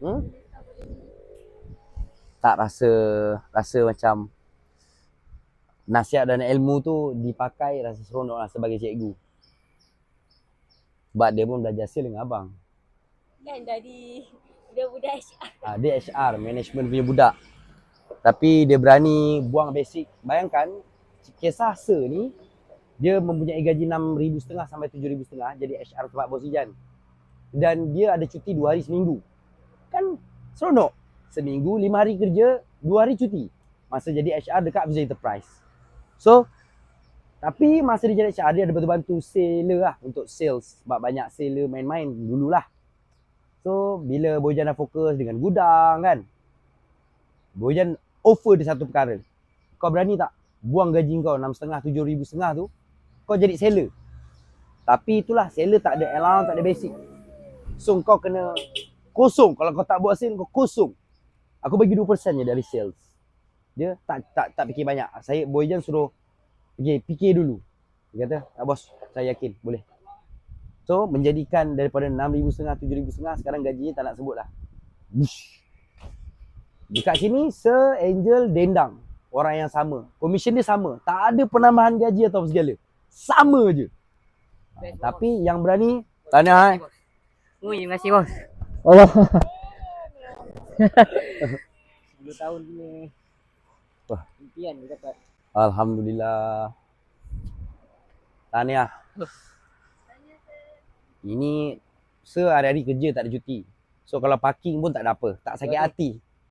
Hmm? Tak rasa rasa macam nasihat dan ilmu tu dipakai rasa seronok lah sebagai cikgu. Sebab dia pun belajar sale dengan abang. Kan dari budak-budak HR. Ha, dia HR, management punya budak. Tapi dia berani buang basic. Bayangkan, kisah Sir ni, dia mempunyai gaji RM6,500 sampai RM7,500 jadi HR tempat bos Ijan. Dan dia ada cuti 2 hari seminggu. Seronok. Seminggu, 5 hari kerja, 2 hari cuti. Masa jadi HR dekat Abza Enterprise. So, tapi masa dia jadi HR, dia ada bantu-bantu seller lah untuk sales. Sebab banyak seller main-main dululah. So, bila Bojan dah fokus dengan gudang kan, Bojan offer dia satu perkara. Kau berani tak buang gaji kau 6,500, 7,500 tu, kau jadi seller. Tapi itulah, seller tak ada allowance, tak ada basic. So, kau kena kosong. Kalau kau tak buat sale, kau kosong. Aku bagi 2% je dari sales. Dia tak tak tak fikir banyak. Saya Bojan suruh pergi fikir dulu. Dia kata, ah, bos, saya yakin boleh. So, menjadikan daripada 6,500, 7,500 sekarang gajinya tak nak sebut lah. Bush. Dekat sini, Sir Angel Dendang. Orang yang sama. Komisen dia sama. Tak ada penambahan gaji atau segala. Sama je. Ha, tapi yang berani, tahniah eh. Oh, terima kasih bos. Allah. 10 tahun ni. Wah. Impian dia dapat. Alhamdulillah. Tahniah. Ini Sir hari-hari kerja tak ada cuti. So kalau parking pun tak ada apa. Tak sakit hati.